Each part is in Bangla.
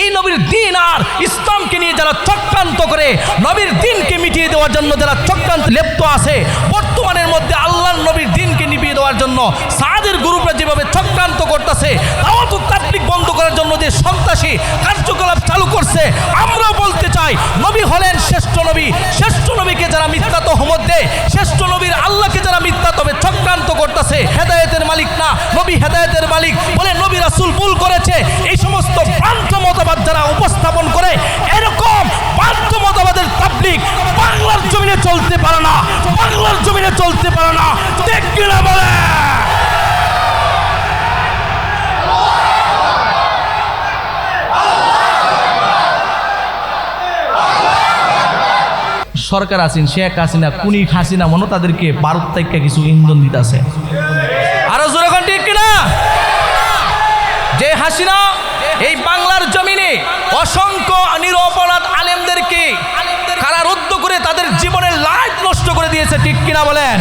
এই নবীর দিন আর ইসলামকে নিয়ে যারা চক্রান্ত করে, নবীর দিনকে মিটিয়ে দেওয়ার জন্য যারা চক্রান্ত লিপ্ত আছে, বর্তমানের মধ্যে আল্লাহর নবীর দিনকে নিভিয়ে দেওয়ার জন্য সাদের গ্রুপরা যেভাবে চক্রান্ত করতেছে দাওয়াত তাবলিক বন্ধ করার জন্য যে সন্ত্রাসী কার্যকলাপ চালু করছে, আমরাও বলতে চাই, নবী হলেন শ্রেষ্ঠ নবী। শ্রেষ্ঠ নবীকে যারা মিথ্যা তহমত দেয়, শ্রেষ্ঠ নবীর আল্লাহকে যারা মিথ্যা তবে যারা উপস্থাপন করে এরকম ভ্রান্ত মতবাদের তাবলিক বাংলার জমিনে চলতে পারে না, বাংলার জমিনে চলতে পারে না। ঠিক কিনা বলে? সরকার আছেন, শেখ হাসিনা কুনি হাসিনা মনে তাদেরকে ভারত থেকে কিছু ইন্ধন দিতেছে। আরও জোরে ঠিক কিনা যে হাসিনা এই বাংলার জমিনে অসংখ্য নিরপরাধ আলেমদেরকে কারারুদ্ধ করে তাদের জীবনের লাইট নষ্ট করে দিয়েছে, ঠিক কিনা বলেন?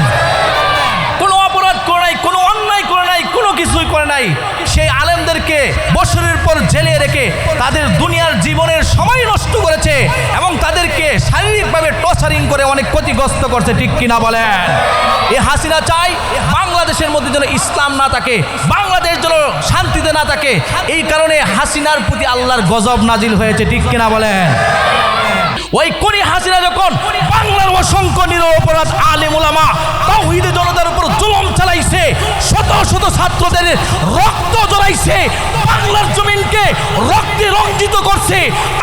আলেমদেরকে বছরের পর জেলে রেখে তাদের দুনিয়ার জীবনের সময় নষ্ট করেছে এবং তাদেরকে শারীরিকভাবে টর্চারিং করে অনেক ক্ষতিগ্রস্ত করছে, ঠিক কিনা বলেন? এ হাসিনা চাই বাংলাদেশের মধ্যে যেন ইসলাম না থাকে, বাংলাদেশ যেন শান্তিতে না থাকে। এই কারণে হাসিনার প্রতি আল্লাহর গজব নাজিল হয়েছে, ঠিক কিনা বলেন? ওই কোনি হাসিনা যখন বাংলার অসংখ্য নিরপরাধ আলেম ওলামা তাওহীদে জনতার উপর জুলুম চালাইছে, শত শত ছাত্রদের রক্ত জড়াইছে বাংলার জমিনকে রক্তে রঞ্জিত করছে,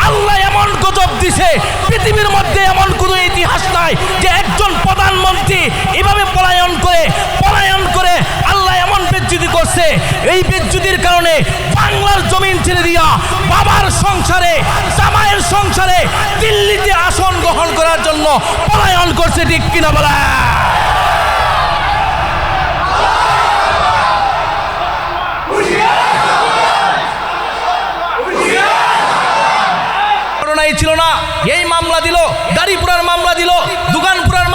আল্লাহ এমন গজব দিছে, পৃথিবীর মধ্যে এমন কোনো ইতিহাস নাই যে একজন প্রধানমন্ত্রী এভাবে পলায়ন করে পলায়ন করে আল্লাহ এমন বেজ্জুতি করছে। এই বেজ্জুতির কারণে জমিন ছেড়ে দিয়া বাবার সংসারে, জামাইয়ের সংসারে দিল্লিতে আসন গ্রহণ করার জন্য পলায়ন করছে ঠিক কিনা বলা? ছিল না, এই মামলা দিল দাড়িপুরার মামলা দিল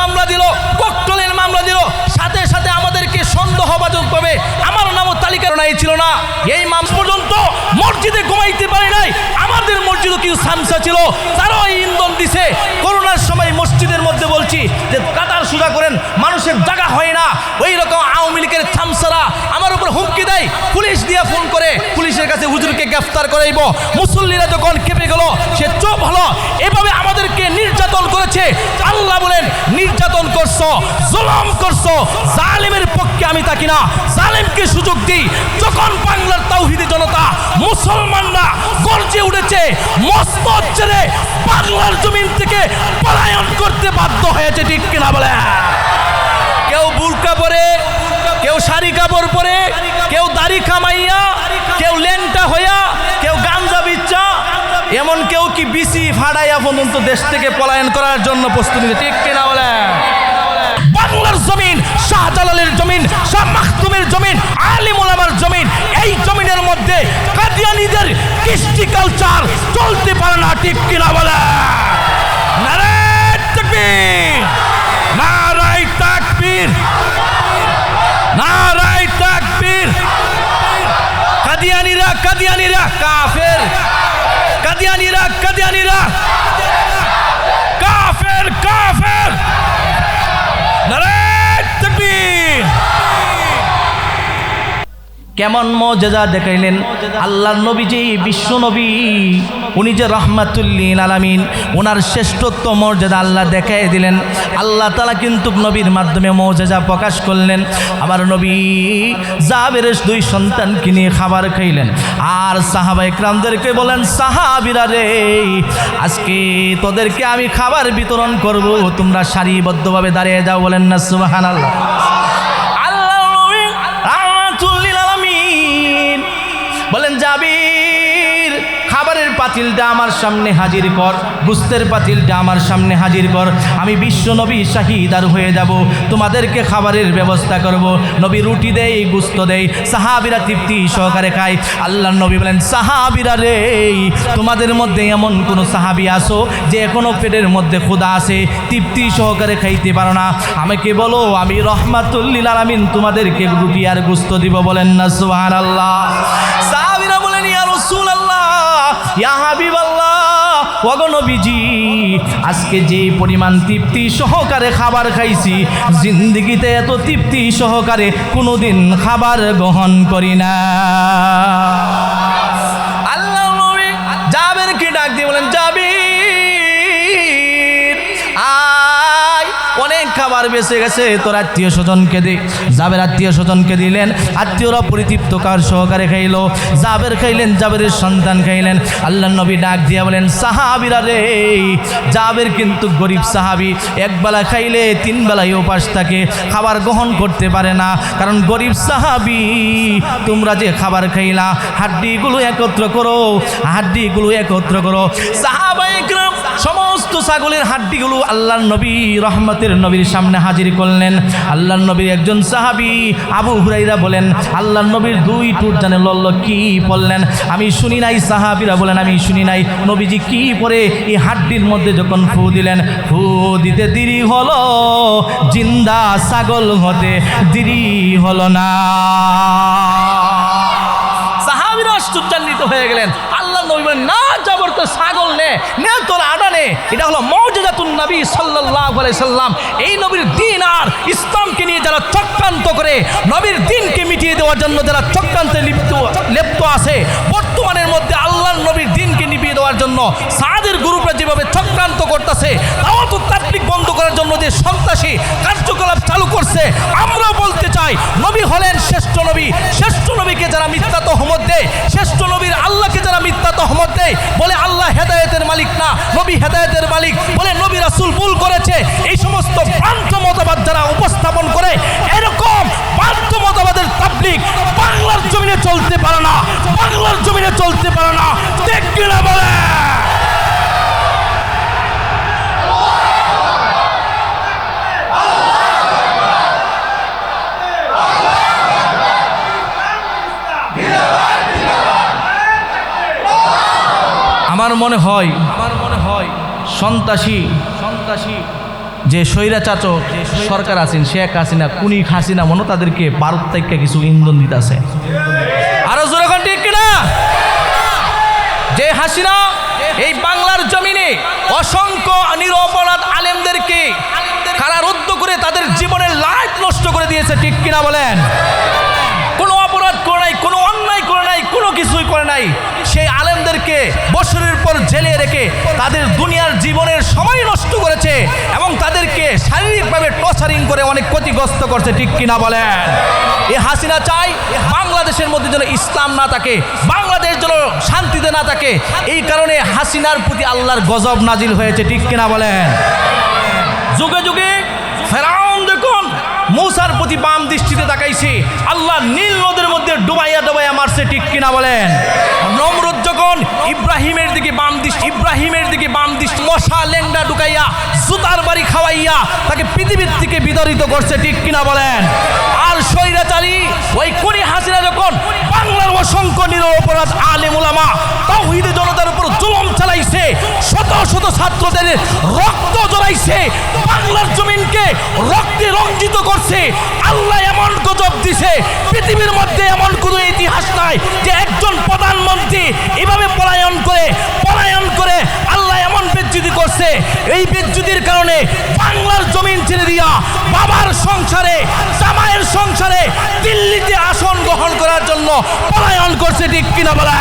মামলা দিল, ককটলের মামলা দিল। সাথে সাথে আমাদেরকে সন্দেহবাদক পাবে আমার নামও নাই ছিল না, এই মাম পর্যন্ত মসজিদে ঘুমাইতে পারে নাই আমাদের সামসা ছিল। তারাও এই ইন্ধন দিছে। করোনার সময় মসজিদের মধ্যে বলছি যে, কাতার সুজা করেন, মানুষের জায়গা হয় না। ওই রকম আওয়ামী লীগের থামসারা আমার উপর হুমকি দেয়, পুলিশ দিয়ে ফোন করে পুলিশের কাছে হুজুরকে গ্রেফতার করাইব। মুসল্লিরা যখন কেঁপে গেল, সে চুপ হলো। এভাবে আমাদেরকে নির্যাতন করেছে। আল্লাহ বলেন, নির্যাতন করছ, জুলুম করছ, জালিমের পক্ষে আমি থাকি না। জালিমকে সুযোগ দিই। যখন বাংলার তাওহিদি জনতা, মুসলমানরা গর্জে উঠেছে মসনদ ছেড়ে বাংলার জমিন থেকে পলায়ন করতে বাধ্য হয়েছে, ঠিক কিনা বলে কেউ বুরকা পরে, কেউ শাড়ি কাপড় পরে, কেউ দাড়ি খামাইয়া লেনটা হইয়া কেউ গাঞ্জা বিচ্চা এমন কেউ কি বিসি ফাড়াইয়া পর্যন্ত দেশ থেকে পলায়ন করার জন্য প্রস্তুতি ঠিক কিনা বলে? বাংলার জমিন, শাহজালালের জমিন, শাহ মাখতুমের জমিন জমিন, এই জমিনের মধ্যে কাদিয়ানিদের কৃষ্টি কালচার চলতে পারে না, ঠিক কিনা বলে? নারায় তাকবীর, নারায় कदिया नहीं रहा काफिर। कदिया नहीं रहा कदिया नहीं रहा। কেমন মজেজা দেখাইলেন? আল্লাহর নবী যে বিশ্ব নবী, উনি যে রহমাতুল্লিন আলামিন ওনার শ্রেষ্ঠত্ব মর্যাদা আল্লাহ দেখাই দিলেন। আল্লাহ তালা কিন্তু নবীর মাধ্যমে মজেজা প্রকাশ করলেন। আমার নবী জাবের দুই সন্তানকে নিয়ে খাবার খাইলেন। আর সাহাবা ইকরামদেরকে বলেন, সাহাবিরা রে, আজকে তোদেরকে আমি খাবার বিতরণ করব, তোমরা সারিবদ্ধভাবে দাঁড়িয়ে যাও। বলেন না সুবাহান আল্লাহ আল্লাহ বলেন, জাবির, খাবারের পাতিলটা আমার সামনে হাজির কর, গুস্তের পাতিলটা আমার সামনে হাজির কর। আমি বিশ্ব নবী শাহিদার হয়ে যাব, তোমাদেরকে খাবারের ব্যবস্থা করব। নবী রুটি দেই, গুস্ত দেই, সাহাবিরা তৃপ্তি সহকারে খায়। আল্লাহ নবী বলেন, সাহাবিরা রে, তোমাদের মধ্যে এমন কোনো সাহাবি আসো যে এখনও পেটের মধ্যে ক্ষুদা আছে, তৃপ্তি সহকারে খাইতে পারো না। আমাকে বলো, আমি রহমাতুল্লিল আলামিন তোমাদেরকে রুটি আর গুস্ত দিব বলেন না, সুবহানাল্লাহ। সাহাবীরা ইয়া রাসূলুল্লাহ, ইয়া হাবিব আল্লাহ আজকে যে পরিমাণ তৃপ্তি সহকারে খাবার খাইছি, জিন্দগিতে এত তৃপ্তি সহকারে কোনোদিন খাবার গ্রহণ করি না। খাবার বেঁচে গেছে, তোর আত্মীয় স্বজনকে দে। জাবের আত্মীয় স্বজনকে দিলেন, আত্মীয়রা পরিতৃপ্ত কার সহকারে খাইলো। জাবের খাইলেন, জাবেরের সন্তান খাইলেন। আল্লাহ নবী ডাক দিয়া বলেন, সাহাবিরা রে, জাবের কিন্তু গরিব সাহাবি। একবেলা খাইলে তিন বেলায় উপাস থাকে, খাবার গ্রহণ করতে পারে না। কারণ গরিব সাহাবি, তোমরা যে খাবার খাইলা, হাড্ডিগুলো একত্র করো, হাড্ডিগুলো একত্র করো। সাহাবাই সমস্ত ছাগলের হাড্ডিগুলো আল্লাহর নবী, রহমতের নবীর সামনে হাজির করলেন। আল্লাহর নবীর একজন সাহাবি আবু হুরাইরা বলেন, আল্লাহর নবীর দুই টুট জানে লল্ল কি বললেন আমি শুনি নাই, সাহাবিরা বলেন, আমি শুনি নাই। নবীজি কি পরে এই হাড্ডির মধ্যে যখন ফু দিলেন, ফু দিতে দেরি হলো, জিন্দা ছাগল হতে দেরি হলো না। সাহাবিরা আশ্চর্যান্বিত হয়ে গেলেন। আল্লাহ নবী বলেন না জবর তো ছাগল নে তোর আডা নে। এটা হলো মৌজাতুন নবী সাল্লাল্লাহু সাল্লাম। এই নবীর দিন আর ইসলামকে নিয়ে যারা চক্রান্ত করে, নবীর দিনকে মিটিয়ে দেওয়ার জন্য যারা চক্রান্তে লিপ্ত লিপ্ত আছে, বর্তমানের মধ্যে আল্লাহর নবীর দিনকে নিভিয়ে দেওয়ার জন্য সাদের গ্রুপরা যেভাবে চক্রান্ত করতেছে দাওয়াত তাবলিক বন্ধ করার জন্য যে সন্ত্রাসী কার্যকলাপ চালু করছে, আমরাও বলতে চাই, নবী হলেন শ্রেষ্ঠ নবী যারা মিথ্যা তহমত দেয়, শ্রেষ্ঠ নবীর আল্লাহকে যারা মিথ্যা তহমত দেয়, বলে আল্লাহ হেদায়তের মালিক না, নবী হেদায়তের মালিক, বলে নবী রাসুল ভুল করেছে। এই সমস্ত ভ্রান্ত মতবাদ যারা উপস্থাপন করে, এরকম ভ্রান্ত মতবাদের তাবলিক বাংলার জমিনে চলতে পারে না, বাংলার জমিনে চলতে পারে না। দেখ কিনা বলে? মনে হয় আমার মনে হয় সন্ত্রাসী সন্ত্রাসী। যে স্বৈরাচাচক সরকার আছেন শেখ হাসিনা কুনি হাসিনা মনে তাদেরকে ভারত থেকে কিছু ইন্ধন দিতেছে। আরও জোরে ঠিক কিনা? যে হাসিনা এই বাংলার জমিনে অসংখ্য নিরপরাধ আলেমদেরকে কারারুদ্ধ করে তাদের জীবনের লাইট নষ্ট করে দিয়েছে ঠিক কিনা বলেন? কোনো অপরাধ করে নাই কোনো অন্যায় করে নাই কোনো কিছুই করে নাই। আলেমদেরকে বছরের পর জেলে রেখে তাদের দুনিয়ার জীবনের সময় নষ্ট করেছে এবং তাদেরকে শারীরিকভাবে টর্চারিং করে অনেক ক্ষতিগ্রস্ত করছে, ঠিক কিনা বলেন? এ হাসিনা চাই বাংলাদেশের মধ্যে যেন ইসলাম না থাকে, বাংলাদেশ যেন শান্তিতে না থাকে। এই কারণে হাসিনার প্রতি আল্লাহর গজব নাজিল হয়েছে, ঠিক কিনা বলেন? যুগে যুগে ফেরাউন দেখুন, মূসার প্রতি বাম দৃষ্টিতে তাকাইছে, আল্লাহ নীল নদের মধ্যে ডুবাইয়া ডুবাইয়া মারছে, ঠিক কিনা বলেন? ইব্রাহিমের দিকে বাম দৃষ্টি ইব্রাহিমের দিকে বাম দৃষ্টি মশা লেন্ডা ঢুকাইয়া, জুতার বাড়ি খাওয়াইয়া তাকে পৃথিবীর থেকে বিতাড়িত করছে, ঠিক কিনা বলেন? আর স্বৈরাচারী ওই কুড়ি হাসিনা যখন বাংলার অসংখ্য নির অপরাধ আলিমুলামা তাও তাওহিদে জনতার উপর জুলুম চালাইছে শত শত ছাত্রদের রক্ত জড়াইছে। বাংলার জমিনকে রক্তে রঞ্জিত করছে। আল্লাহ এমন গজব দিছে, পৃথিবীর মধ্যে এমন কোনো ইতিহাস নাই যে একজন প্রধানমন্ত্রী এভাবে পলায়ন করে পলায়ন করে আল্লাহ এমন বেজ্জুতি করছে। এই বেজ্জুতির কারণে বাংলার জমিন ছেড়ে দিয়া বাবার সংসারে, জামাইয়ের সংসারে দিল্লিতে আসন গ্রহণ করার জন্য পলায়ন করছে ঠিক কিনা বলা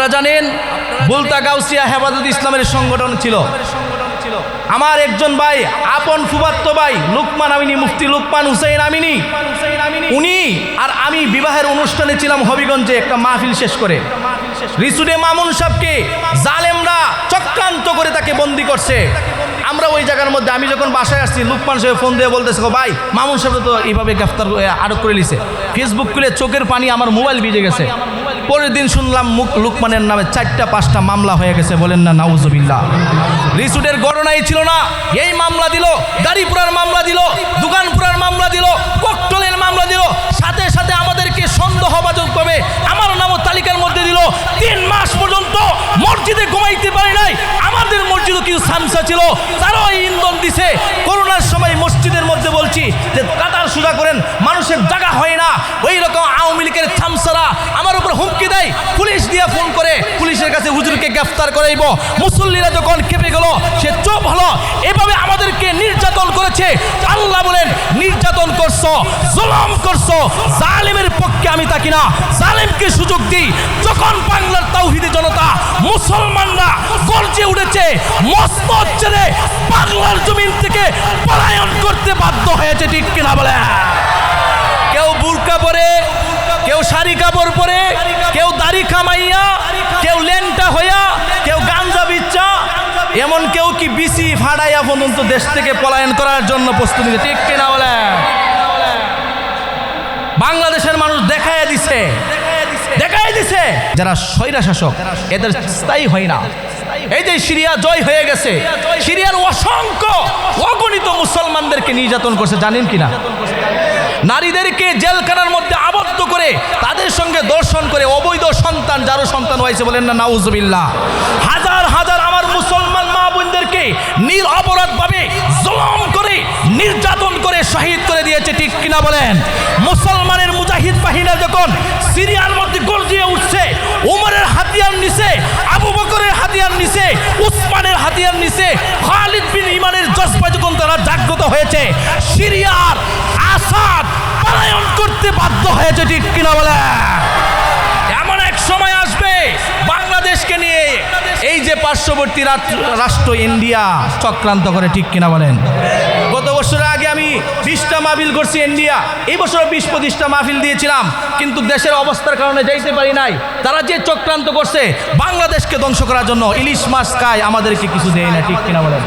আপনারা জানেন, বুলতা গাউসিয়া হেফাজত ইসলামের সংগঠন ছিল। আমার একজন ভাই, আপন ফুবাত্ত ভাই, লুকমান আমিনী, মুফতি লুকমান হুসাইন আমিনী। উনি আর আমি বিবাহের অনুষ্ঠানে ছিলাম হবিগঞ্জে একটা মাহফিল শেষ করে। রিসুডে মামুন সাহকে জালেমরা চক্রান্ত করে তাকে বন্দি করছে। আমরা ওই জায়গার মধ্যে, আমি যখন বাসায় আসছি, লুকমান সাহেব ফোন দিয়ে বলতেছে, "গো ভাই, মামুন সাহেব তো এইভাবে গ্রেফতার আটক করে নিছে। ফেসবুক খুলে চোখের পানি আমার মোবাইল ভিজে গেছে। পরের দিন শুনলাম মুখ লুকমানের নামে চারটা পাঁচটা মামলা হয়ে গেছে, বলেন না নাউজবিল্লা রিসুটের ঘটনাই ছিল না, এই মামলা দিল গাড়িপুরার মামলা দিল, দোকানপুরার মামলা দিল, ককটলের মামলা দিল, সাথে সাথে আমাদেরকে সন্দেহবাজক পাবে আমার নামও তালিকার মধ্যে দিল। তিন মাস পর্যন্ত মসজিদে ঘুমাইতে পারি নাই, আমাদের মসজিদও কিছু সামসা ছিল তারাও ইন্ধন দিছে। করোনার সময় মসজিদের মধ্যে বলছি যে কাতার সুজা করেন, মানুষের জায়গা হয় না, ওই রকম আওয়ামী লীগের সামসারা আমার উপর হুমকি দেয় পুলিশ দিয়ে ফোন করে পুলিশের হুজুরকে গ্রেফতার করাইব, মুসল্লিরা যখন খেপে গেল, সে চোপ হলো। এভাবে আমাদেরকে নির্যাতন করেছে। আল্লাহ বলেন, নির্যাতন করছ, জুলুম করছ, জালিমের পক্ষে আমি থাকি না। জালিমকে সুযোগ দিই। যখন বাংলার তাওহিদি জনতা, মুসলমানরা গর্জে উঠেছে মস্ত ছেড়ে বাংলার জমিন থেকে পলায়ন করতে বাধ্য হয়েছে, ঠিক কিনা বলে? কেউ বুরকা পরে, কেউ শাড়ি কাপড় পরে, কেউ দাড়ি খামাইয়া লেনটা হইয়া কেউ গাঞ্জা বিচ্চা এমন কেউ কি বিসি ফাড়াইয়া পর্যন্ত দেশ থেকে পলায়ন করার জন্য প্রস্তুতি ঠিক কিনা বলে? বাংলাদেশের মানুষ দেখায় দিছে। দেখায় দিছে। যারা স্বৈরা শাসক, এদের স্থায়ী হয় না। এই যে সিরিয়া জয় হয়ে গেছে, সিরিয়ার অসংখ্য অগণিত মুসলমানদেরকে নির্যাতন করছে, জানেন কিনা? নারীদেরকে জেলখানার মধ্যে আবদ্ধ করে তাদের সঙ্গে দর্শন করে অবৈধ সন্তান, যারও সন্তান হয়েছে বলেন না, নাউজবিল্লাহ। হাজার হাজার আমার মুসলমান মা বোনদেরকে নির অপরাধভাবে জলম করে, নির্যাতন করে, শহীদ করে দিয়েছে, ঠিক কিনা বলেন? মুসলমানের মুজাহিদ বাহিনী যখন সিরিয়ার মধ্যে গর্জিয়ে উঠছে, উমরের হাতিয়ার নিছে, আবু বকরের হাতিয়ার নিছে, উসমানের হাতিয়ার নিছে, খালিদ বিন ইমানের জজবা যখন তারা জাগ্রত হয়েছে, সিরিয়ার আসাদ পলায়ন করতে বাধ্য হয়েছে, ঠিক কিনা বলে? এমন এক সময় আসবে বাংলাদেশকে নিয়ে। এই যে পার্শ্ববর্তী রাষ্ট্র ইন্ডিয়া চক্রান্ত করে, ঠিক কিনা বলেন? গত বছরের আগে আমি বিশটা মাহফিল করছি ইন্ডিয়া। এই বছর বিশ পঁচিশটা মাহফিল দিয়েছিলাম, কিন্তু দেশের অবস্থার কারণে যাইতে পারি নাই। তারা যে চক্রান্ত করছে, বাংলাদেশকে ধ্বংস করার জন্য ইলিশ মাছ খায় আমাদেরকে কিছু দেয় না, ঠিক কিনা বলেন?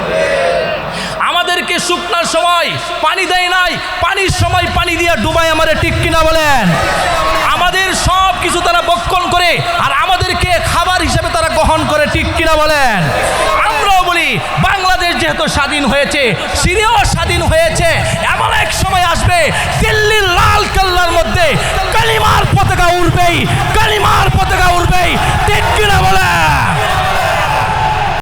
আমাদেরকে শুকনার সময় পানি দেয় নাই। পানির সময় পানি দিয়ে ডুবাই আমাদের ঠিক কিনা বলেন? আমাদের সব কিছু তারা বক্ষণ করে আর আমাদেরকে খাবার হিসেবে তারা গ্রহণ করে, ঠিক কিনা বলেন? আমরাও বলি, বাংলাদেশ যেহেতু স্বাধীন হয়েছে, সিরিয়াও স্বাধীন হয়েছে, এমন এক সময় আসবে, দিল্লির লাল কাল্লার মধ্যে কালিমার পতাকা উঠবেই কালিমার পতাকা উড়বেই, ঠিক কিনা বলেন?